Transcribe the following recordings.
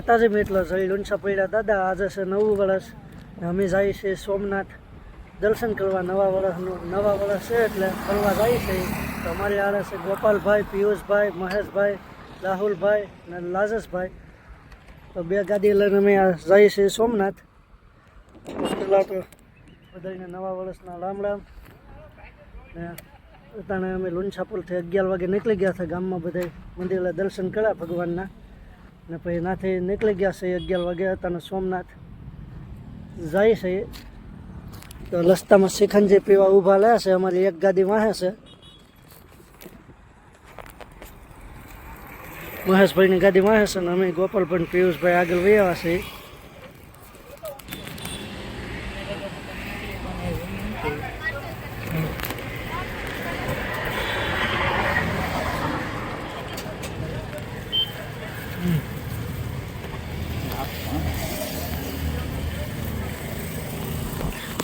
માતાજી મિત્રો, જય લુણસા પડ્યા. દાદા, આજે છે નવું વર્ષ અમે જાય છીએ સોમનાથ દર્શન કરવા. નવા વર્ષનું, નવા વર્ષ છે એટલે ફરવા જાય છે. તો અમારી આરે છે ગોપાલભાઈ, પિયુષભાઈ, મહેશભાઈ, રાહુલભાઈ અને લાજસભાઈ. તો બે ગાડી લઈને અમે જઈએ છીએ સોમનાથ. પહેલાં તો બધાને નવા વર્ષના રામ રામ. ને અત્યારે અમે લુંછાપુરથી અગિયાર વાગે નીકળી ગયા હતા ગામમાં બધા મંદિરે દર્શન કર્યા ભગવાનના. ને પછી નાથી નીકળી ગયા છે અગિયાર વાગે હતા સોમનાથ. જાય છે. તો રસ્તામાં શિખંજી પીવા ઊભા લે છે. અમારી એક ગાડી વાહે છે. મહેશભાઈની ગાડી વાહે છે ને અમે ગોપાલભાઈ પિયુષભાઈ આગળ વૈયા છે.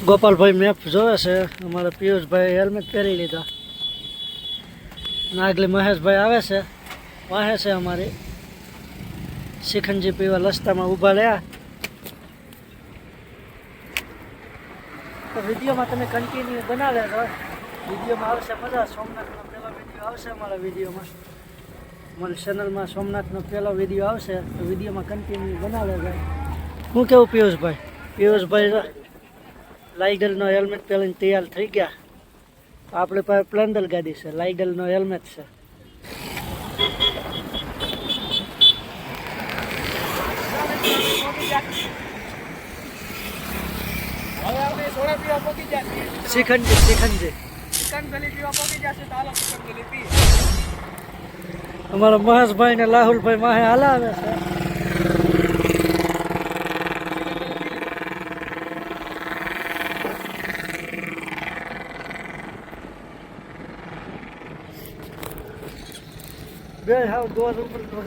ગોપાલભાઈ મેપ જોવે છે. અમારા પિયુષભાઈ હેલ્મેટ પહેરી લીધા. નાગલી મહેશભાઈ આવે છે. વાહે છે અમારી. શિખંજી પીવા રસ્તામાં ઊભા રહ્યા. તો વિડીયોમાં તમે કન્ટિન્યુ બનાવ્યા તો વિડીયોમાં આવશે મજા. સોમનાથનો પહેલો વીડિયો આવશે અમારા વિડીયોમાં. અમારી ચેનલમાં સોમનાથનો પહેલો વીડિયો આવશે. તો વિડીયોમાં કન્ટિન્યુ બનાવ્યા જાય હું કેવું પિયુષભાઈ? પિયુષભાઈ લાઇગલનો હેલ્મેટ પહેરીને તૈયાર થઈ ગયા. આપણે પાસે પ્લેન્ડર ગાડી છે લાઇગલનો હેલ્મેટ છે. હવે આપણે સોડા પીવા પહોંચી જશે શિખંજી શિખંજી ચિકન ગલી પીવા પહોંચી જશે તો હાલો ચિકન ગલી પી અમારા મહેશભાઈ ને રાહુલભાઈ માહે હલાવે છે. બે હાવ દોર ઉપર દોર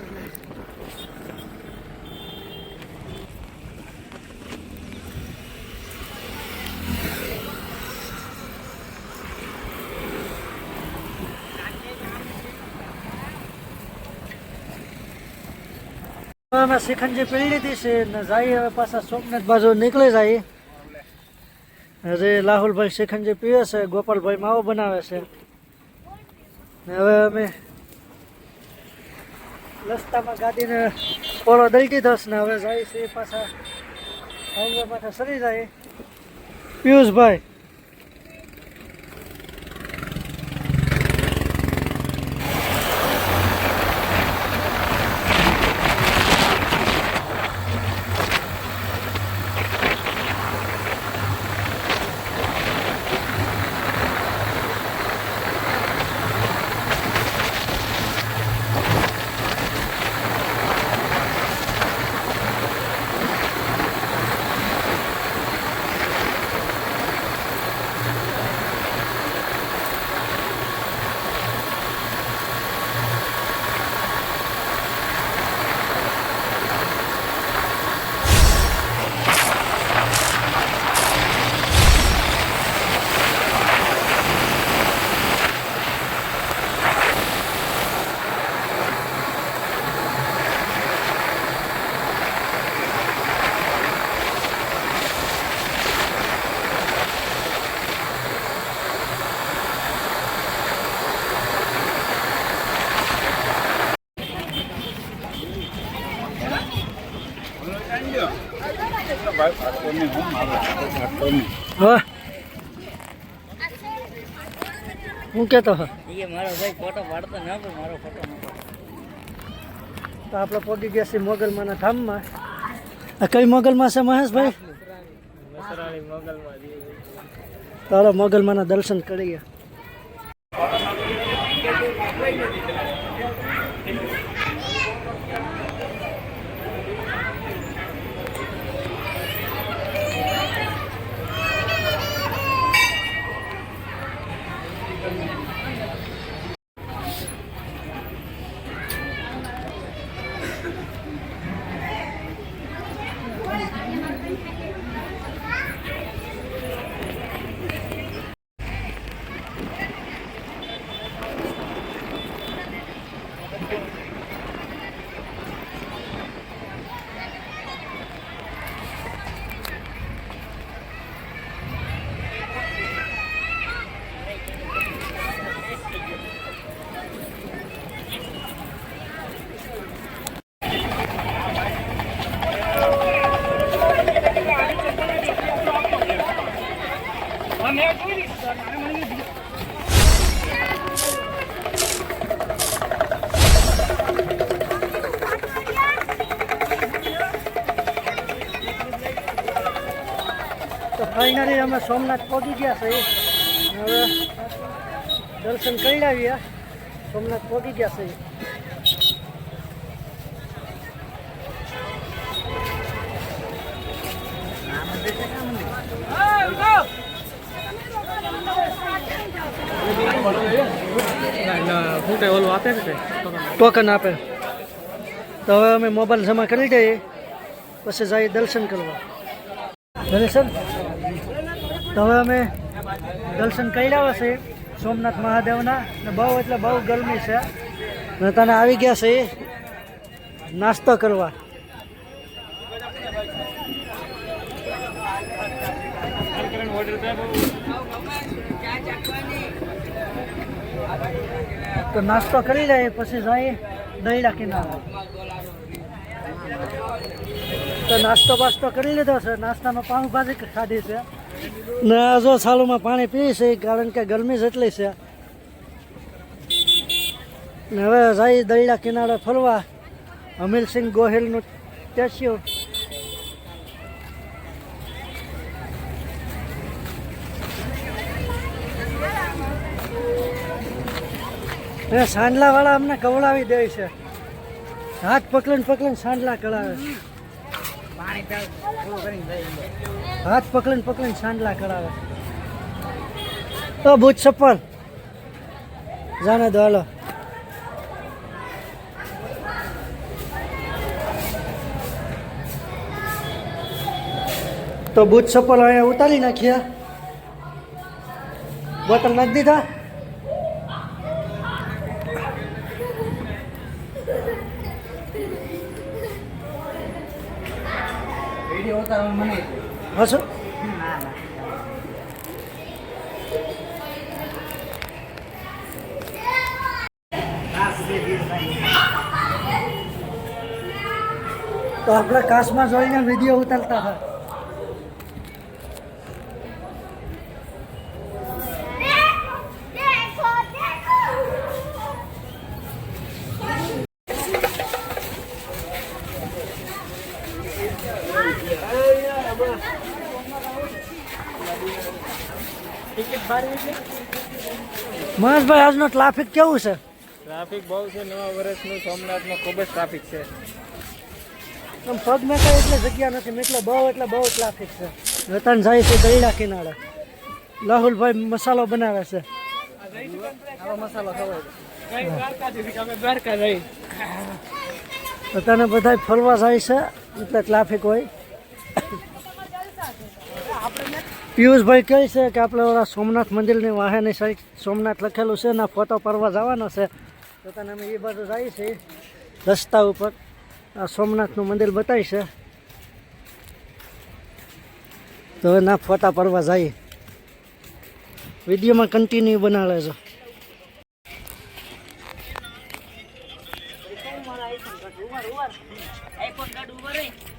અમે શિખંજી પી લીધી છે, ને જઈએ હવે પાછા સોમનાથ બાજુ નીકળી જાય. હજી રાહુલભાઈ શિખંજી પીવે છે, ગોપાલભાઈ માવો બનાવે છે. ને હવે અમે રસ્તામાં ગાડીને પોલો દઈ દીધો ને હવે જાય છે પાછા હાઈવે પાછા સરી જાય. પિયુષભાઈ હા હું કહેતો હા. એ મારો ભાઈ ફોટો પાડતો ન પણ મારો ફોટો ન તો આપણે પહોંચી ગયા છીએ મોગલમાના ધામમાં. આ કઈ મોગલમાં છે મહેશભાઈ? મસરાળી મોગલમાં તો હાલો મોગલમાના દર્શન કરીએ. Mas não é bonito, né? não é bonito. Finally અમે સોમનાથ પહોંચી ગયા છે હવે દર્શન કરી આવ્યા સોમનાથ પહોંચી ગયા છે શું કે ઓલું આપે છે ટોકન આપે. તો હવે અમે મોબાઈલ જમા કરી દઈએ. પછી જઈએ દર્શન કરવા. દર્શન તો હવે અમે દર્શન કર્યા છે સોમનાથ મહાદેવના. ને બહુ એટલે બહુ ગરમી છે. ને તને આવી ગયા છે નાસ્તો કરવા. તો નાસ્તો કરી લઈએ પછી જઈએ દહીડા કિનારે. તો નાસ્તો બાસ્તો કરી લીધો છે. નાસ્તામાં પાઉંભાજી ખાધી છે. ને આજો સાલુમાં પાણી પી છે, કારણ કે ગરમી જેટલી છે. ને હવે જઈ દરિયા કિનારે ફરવા. અમીરસિંહ ગોહિલનું સ્ટેચ્યુ. એ સાંડલાવાળા અમને કવડાવી દે છે. હાથ પકડીને પકડીને સાંડલા કરાવે. હાથ પકડીને પકડીને સાંડલા કરાવે. તો ભૂત ચપ્પલ જાને દો હાલો. તો બુજ ચપ્પલ અહીંયા ઉતારી નાખ્યા. બોટલ નાખી દીધા. તો આપણે કાશમાં જોઈને વીડિયો ઉતારતા હતા. મહેશભાઈ આજનો ટ્રાફિક કેવું છે? ટ્રાફિક બહુ છે નવા વર્ષનું સોમનાથમાં ખૂબ જ ટ્રાફિક છે. આમ પગ મેકાય એટલે જગ્યા નથી મેં એટલે બહુ એટલે બહુ ટ્રાફિક છે. રતન જાય છે દહીડા કિનારે. રાહુલભાઈ મસાલો બનાવે છે. મસાલો જઈ. રતને બધા ફરવા જાય છે એટલે ટ્રાફિક હોય. પિયુષભાઈ કહે છે કે આપણે ઓલા સોમનાથ મંદિરની વાહેની સાઈડ સોમનાથ લખેલું છે ને ફોટો પડવા જવાનો છે. તો તને અમે એ બાજુ જઈએ છીએ રસ્તા ઉપર. આ સોમનાથનું મંદિર બતાવી છે. તો હવે ના ફોટા પડવા જઈએ વિડીયોમાં કન્ટિન્યુ બનાવે છે. આઈફોન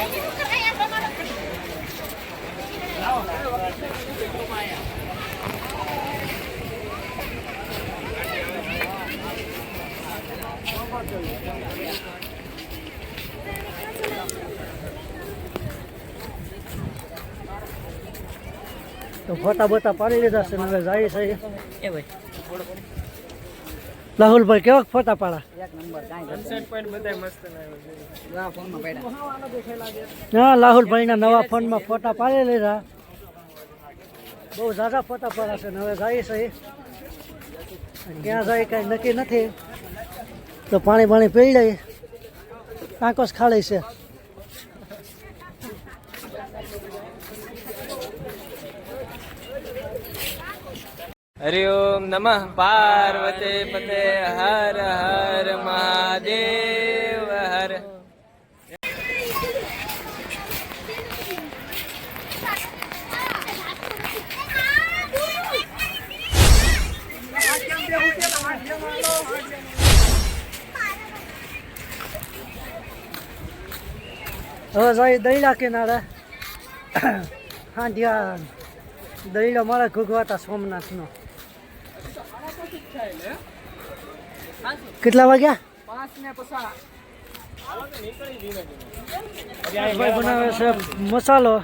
ફોટા બોટા પાડી લીધા છે હવે જાય છે. એ ભાઈ. રાહુલભાઈ કેવા ફોટા પાડા હા રાહુલભાઈ ના નવા ફોન ફોનમાં ફોટા પાડી લીધા. બહુ ઝાઝા ફોટા પાડ્યા છે હવે જાય છે. ક્યાં જાય કાંઈ નક્કી નથી. તો પાણી પાણી પી લઈ ટાંકો જ ખાલી છે. હરિઓમ નમઃ. પાર્વતી પતે હર હર મહાદેવ હર. દૈડા કિનારે. હા ધ્યાન મારા મારે ઘૂઘવાતા સોમનાથનો. કેટલા વાગ્યા? ભાઈ બનાવે છે મસાલો.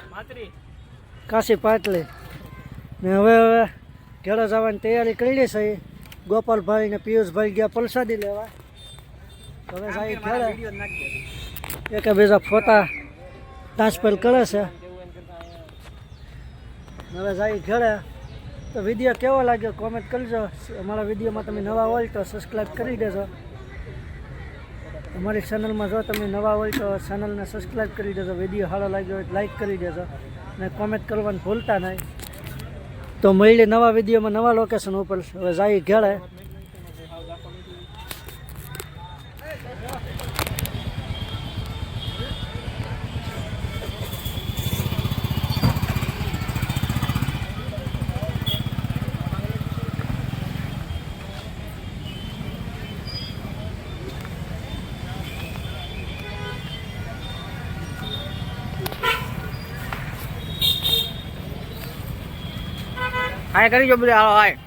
કાશી પાટલી. ને હવે હવે ઘરે જવાની તૈયારી કરી છે. ગોપાલભાઈ ને પિયુષભાઈ ગયા પલસાદી લેવા. હવે જાય ઘરે. એક બીજા ફોટા ટ્રાન્સફર કરે છે. હવે જાય ઘરે. તો વીડિયો કેવો લાગ્યો? કોમેન્ટ કરજો. અમારા વિડીયોમાં તમે નવા હોય તો સબસ્ક્રાઈબ કરી દેજો. અમારી ચેનલમાં જો તમે નવા હોય તો ચેનલને સબસ્ક્રાઈબ કરી દેજો. વીડિયો સારો લાગ્યો હોય લાઈક કરી દેજો. અને કોમેન્ટ કરવાનું ભૂલતા નહીં. તો મળીએ નવા વિડીયોમાં નવા લોકેશન ઉપર. હવે જાય ઘેરે. હાય કરી જો બધું હાલો હાય